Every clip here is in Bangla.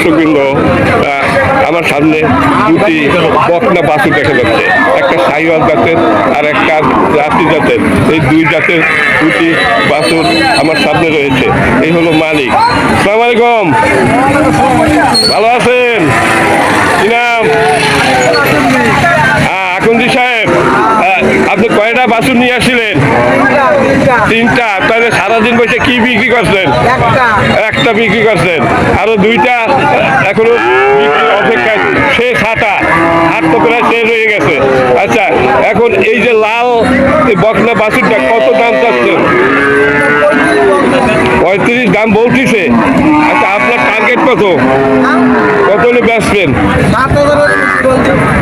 দর্শকবৃন্দ আমার সামনে দুটি বকনা বাছুর দেখা যাচ্ছে। একটা সাইওয়াল জাতের আর একটা রাশি জাতের। এই দুই জাতের দুটি বাছুর আমার সামনে রয়েছে। এই হলো মালিক। সালাম আলাইকুম। ভালো আছেন? কি নাম? আহ, আকন্দি সাহেব আপনি কয়টা বাছুর নিয়ে আসছিলেন? তিনটা। তাহলে সারাদিন বসে কি বিক্রি করছেন? একটা। বিক্রি করছেন। আরও দুইটা এখনও অপেক্ষা শেষ হাটা হাট তো প্রায় শেষ হয়ে গেছে। আচ্ছা এখন এই যে লাল বকনা বাছুরটা কত দাম চাচ্ছেন? পঁয়ত্রিশ দাম বলতিছে। আচ্ছা আপনার টার্গেট কত? কত হলে বেচবেন?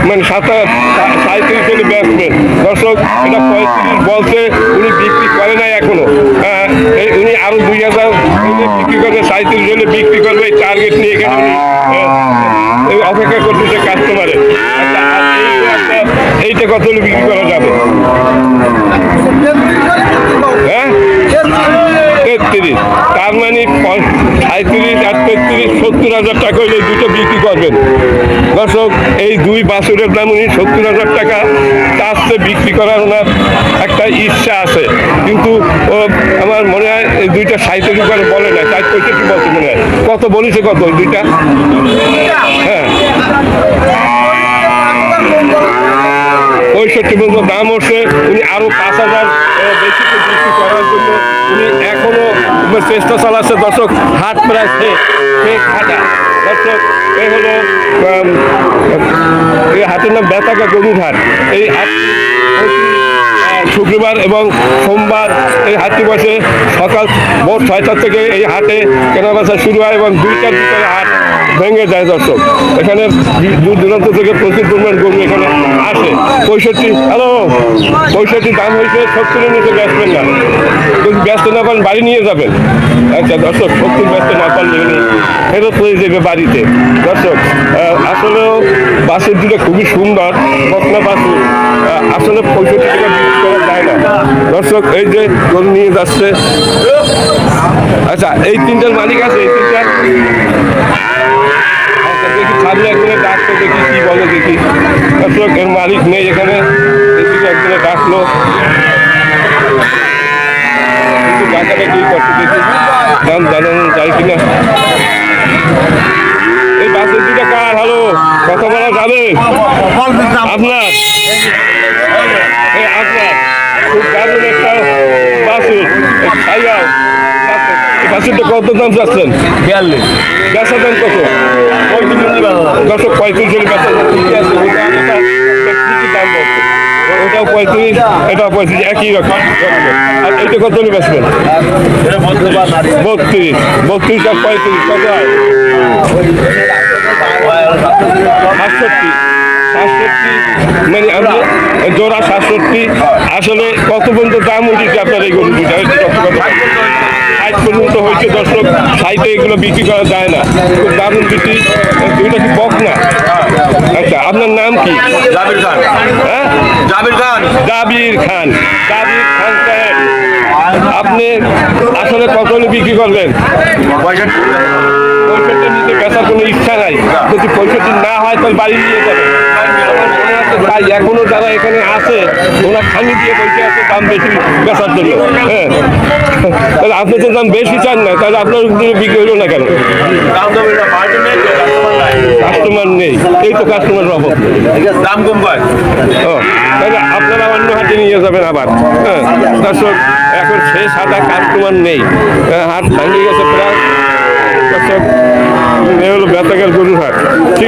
মানে সাতাশ সাঁত্রিশ হলে বেচবেন দর্শক এটা পঁয়ত্রিশ বলছে উনি বিক্রি করে নাই এখনও। হ্যাঁ, উনি আরও দুই হাজার বিক্রি করবে সাঁত্রিশ হলে বিক্রি করবে এই টার্গেট নিয়ে এখানে হ্যাঁ, অপেক্ষা করতেছে কাস্টমারে এইটা কত বিক্রি করা যাবে? হ্যাঁ? তার মানে সাঁত্রিশ আর তেত্রিশ সত্তর হাজার টাকা হলে দুটো বিক্রি করবেন। দর্শক, এই দুই বাছুরের দাম উনি সত্তর হাজার টাকা। তার বিক্রি করার ওনার একটা ইচ্ছা আছে। কিন্তু আমার মনে হয় এই দুইটা সাঁত্রিশ করে বলে না চার পঁয়ষট্টি বলছে মনে হয়। কত বলেছে কত দুইটা? হ্যাঁ। পঁয়ষট্টি পর্যন্ত দাম হচ্ছে, উনি আরও পাঁচ হাজার বেশি বিক্রি করার জন্য উনি এখনও চেষ্টা চালাচ্ছে। দর্শক হাট প্রায় হাটা এই হাটের নাম বেতাকা গরুর হাট এই হাট শুক্রবার এবং সোমবার এই হাটটি বসে সকাল ভোর ছয়টার থেকে এই হাটে কেনাবেচা শুরু হয় এবং দুইটার ভিতরে হাট ভেঙে যায় দর্শক। এখানে দূর দূরান্ত থেকে প্রচুর পরিমাণ গরু এখানে আসে। পঁয়ষট্টি, হ্যালো, পঁয়ষট্টি দাম হয়েছে সত্তরের নিচে বেচবেন না। যদি ব্যস্ত না পারেন বাড়ি নিয়ে যাবেন। আচ্ছা দর্শক সত্তর ব্যস্ত না পারলে ফেরত হয়ে যাবে বাড়িতে। দর্শক আসলেও বাসের দুটো খুবই সুন্দর বকনা আহ, আসলে পঁয়ষট্টি টাকা করা যায় না। দর্শক এই যে গরু নিয়ে যাচ্ছে। আচ্ছা এই তিনটার মালিক আছে এই তিনটা? আচ্ছা, দেখি দেখি কি বলে দেখি। এর মালিক নেই এখানে। ডাকলো। কিন্তু ডাকাটা দেখি দাম জানানো যায় কিনা। এই বাসের দুটা কার? হ্যালো কথা বলা যাবে? আপনার? এই আপনার। খুব দারুণ একটা বাসুর সাইয়াল বাসুরটা কত দাম চাচ্ছেন? বিয়াল্লিশ। বেচা দাম কত? দশক পঁয়ত্রিশ হলে বেচা দাম। পঁয়ত্রিশ এটাও পঁয়ত্রিশ একই রকম। আর এটা কত হলে বেচবেন বত্রিশ। বত্রিশ পঁয়ত্রিশ, কত সাতষট্টি। সাতষট্টি মানে জোড়া সাতষট্টি। আসলে কত পর্যন্ত দাম উঠেছে আপনার এই গরু দুটা কত কত? ষাট পর্যন্ত হয়েছে দর্শক। সাইটে এগুলো বিক্রি করা যায় না। খুব দারুণ বিক্রি। দুইটা কি বক না? আচ্ছা আপনার নাম কি? জাবির খান। হ্যাঁ? জাবির খান। জাবির খান। জাবির খান সাহেব আপনি আসলে কত বিক্রি করবেন? পঁয়ষট্টি। নিতে বেচার কোনো ইচ্ছা নাই। যদি পঁয়ষট্টি না হয় তাহলে বাড়ি নিয়ে যাবে আমার মনে আছে এখনও যারা এখানে আছে ওরা খালি দিয়ে বসে আছে দাম বেশি বেচার জন্য। হ্যাঁ। তাহলে আপনি তো দাম বেশি চান না তাহলে আপনার বিক্রি হলো না কেন? কাস্টমার নেই। এই তো কাস্টমারের অভাব। দাম কম ও তাহলে আপনারা অন্য হাটে নিয়ে যাবেন আবার। হ্যাঁ দর্শক এখন শেষ হাটা কাস্টমার নেই। হ্যাঁ, হাট ভাঙিয়ে গেছে প্রায়। দর্শক এ হলো বেতাকের গরুর হাট। ঠিক